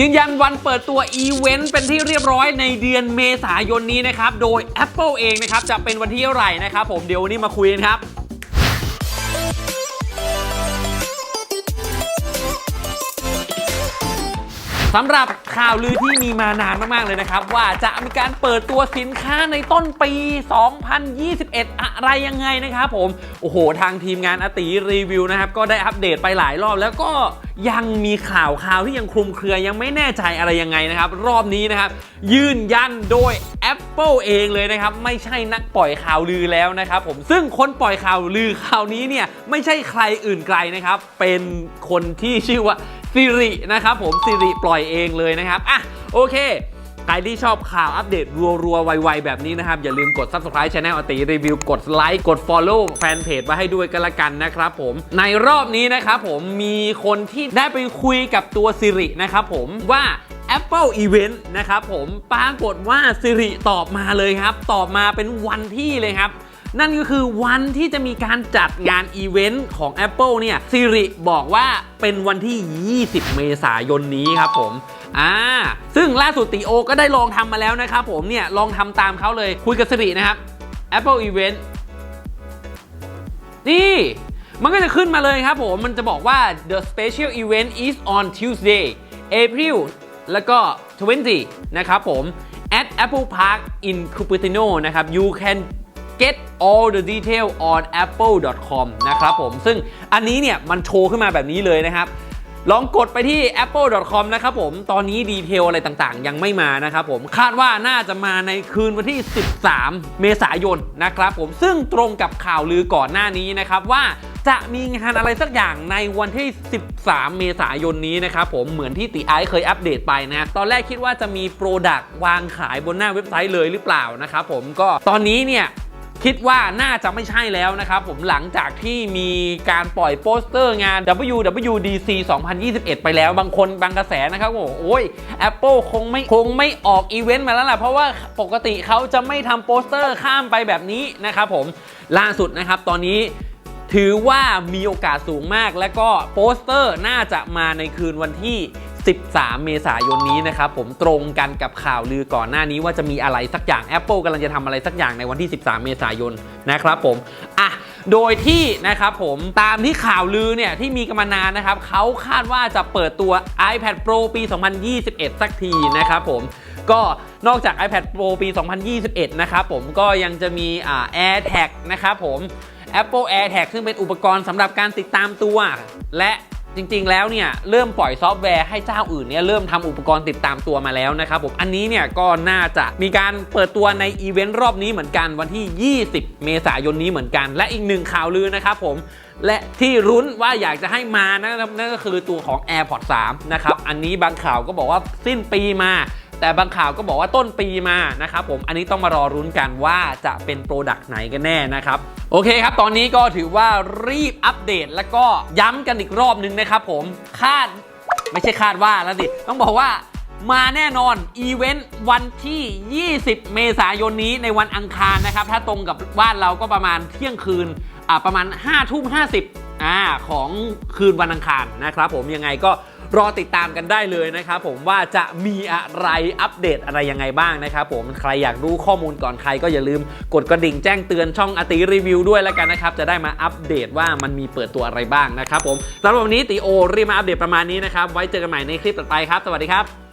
ยืนยันวันเปิดตัวอีเวนต์เป็นที่เรียบร้อยในเดือนเมษายนนี้นะครับ โดย Apple เองนะครับ จะเป็นวันที่เท่าไหร่นะครับผมเดี๋ยววันนี้มาคุยกันครับ สำหรับข่าวลือที่มีมานานมาก ๆ เลยนะครับ ว่าจะมีการเปิดตัวสินค้าในต้นปี 2021 อะไรยังไงนะครับผม โอ้โห ทางทีมงานอติรีวิวนะครับ ก็ได้อัปเดตไปหลายรอบแล้วก็ยังมีข่าวข่าวที่ยังคลุมเครือยังไม่แน่ใจอะไรยังไงนะครับ รอบนี้นะครับ ยืนยันโดย Apple เองเลยนะครับ ไม่ใช่นักปล่อยข่าวลือแล้วนะครับผมซึ่งคนปล่อยข่าวลือข่าวนี้เนี่ยไม่ใช่ใครอื่นไกลนะครับ เป็นคนที่ชื่อว่า สิรินะครับผมสิริปล่อยเองเลยนะครับอะโอเคใครที่ชอบข่าวอัปเดตรัวๆ ไวๆ แบบนี้นะครับ อย่าลืมกด subscribe channel อติรีวิว กดไลค์กด follow แฟนเพจไว้ให้ด้วยกันละกันนะครับผม ในรอบนี้นะครับผมมีคนที่ได้ไปคุยกับตัวสิรินะครับผมว่า Apple Event นะครับผมปรากฏว่าสิริตอบมาเลยครับ ตอบมาเป็นวันที่เลยครับ นั่นก็คือวันที่จะมีการจัดงานอีเวนต์ของ Apple เนี่ยซิริบอกว่าเป็นวันที่ 20 เมษายนนี้ครับผมอ่าซึ่งล่าสุดติโอก็ได้ลองทำมาแล้วนะครับผมเนี่ยลองทำตามเขาเลยคุยกับสิรินะครับ Apple Event นี่มันก็จะขึ้นมาเลยครับผม มันจะบอกว่า the special event is on Tuesday April แล้วก็ 20 นะครับผม at Apple Park in Cupertino นะครับ you can get all the detail on apple.com นะครับผม ซึ่งอันนี้เนี่ยมันโชว์ขึ้นมาแบบนี้เลยนะครับลองกดไปที่ apple.com นะครับผม ตอนนี้ดีเทลอะไรต่างๆ ยังไม่มานะครับผม คาดว่าน่าจะมาในคืนวันที่ 13 เมษายนนะครับผม ซึ่งตรงกับข่าวลือก่อนหน้านี้นะครับว่าจะมีงานอะไรสักอย่างในวันที่ 13 เมษายนนี้นะครับผม เหมือนที่ติไอซ์เคยอัปเดตไปนะ ตอนแรกคิดว่าจะมีโปรดักต์วางขายบนหน้าเว็บไซต์เลยหรือเปล่านะครับผม ก็ตอนนี้เนี่ย คิดว่าน่าจะไม่ใช่แล้วนะครับผมหลังจากที่มีการปล่อยโปสเตอร์งาน WWDC 2021 ไปแล้วบางคนบางกระแสนะครับบอกว่าโอ้ย Apple คงไม่คงไม่ออกอีเวนต์มาแล้วล่ะ เพราะว่าปกติเขาจะไม่ทำโปสเตอร์ข้ามไปแบบนี้นะครับผมล่าสุดนะครับตอนนี้ถือว่ามีโอกาสสูงมากและก็โปสเตอร์น่าจะมาในคืนวันที่ 13 เมษายนนี้นะครับผมตรงกันกับข่าวลือก่อนหน้านี้ว่าจะมีอะไรสักอย่าง Apple กำลังจะทำอะไรสักอย่างในวันที่ 13 เมษายนนะครับผมอะโดยที่นะครับผมตามที่ข่าวลือเนี่ยที่มีกันมานานนะครับเขาคาดว่าจะเปิดตัว iPad Pro ปี 2021 สักทีนะครับผมก็นอกจาก iPad Pro ปี 2021 นะครับผมก็ยังจะมีอ่า AirTag นะครับผม Apple AirTag ซึ่งเป็นอุปกรณ์สำหรับการติดตามตัว และ จริงๆ แล้วเนี่ยเริ่มปล่อยซอฟต์แวร์ให้เจ้าอื่นเนี่ยเริ่มทำอุปกรณ์ติดตามตัวมาแล้วนะครับผมอันนี้เนี่ยก็น่าจะมีการเปิดตัวในอีเวนต์รอบนี้เหมือนกันวันที่ 20 เมษายนนี้เหมือนกัน และอีกหนึ่งข่าวลือนะครับผมและที่รุ้นว่าอยากจะให้มานะครับนั่นก็คือตัวของ AirPods 3 นะครับ อันนี้บางข่าวก็บอกว่าสิ้นปีมา แต่บางข่าวก็บอกว่าต้นปีมานะครับผมอันนี้ต้องมารอรุ้นกันว่าจะเป็นโปรดักต์ไหนกันแน่นะครับโอเคครับ ตอนนี้ก็ถือว่ารีบอัปเดต แล้วก็ย้ำกันอีกรอบนึงนะครับผมคาดไม่ใช่คาดว่าแล้วสิต้องบอกว่ามาแน่นอน อีเวนต์วันที่ 20 เมษายนนี้ในวันอังคารนะครับ ถ้าตรงกับบ้านเราก็ประมาณเที่ยงคืนประมาณ5ทุ่ม50อ่าของคืนวันอังคารนะครับผมยังไงก็ รอติดตามกันได้เลยนะครับผมว่าจะมีอะไรอัปเดตอะไรยังไงบ้างนะครับผมใครอยากรู้ข้อมูลก่อนใครก็อย่าลืมกดกระดิ่งแจ้งเตือนช่องอติรีวิวด้วยแล้วกันนะครับจะได้มาอัปเดตว่ามันมีเปิดตัวอะไรบ้างนะครับผมสำหรับวันนี้ติโอรีมาอัปเดตประมาณนี้นะครับไว้เจอกันใหม่ในคลิปต่อไปครับ สวัสดีครับ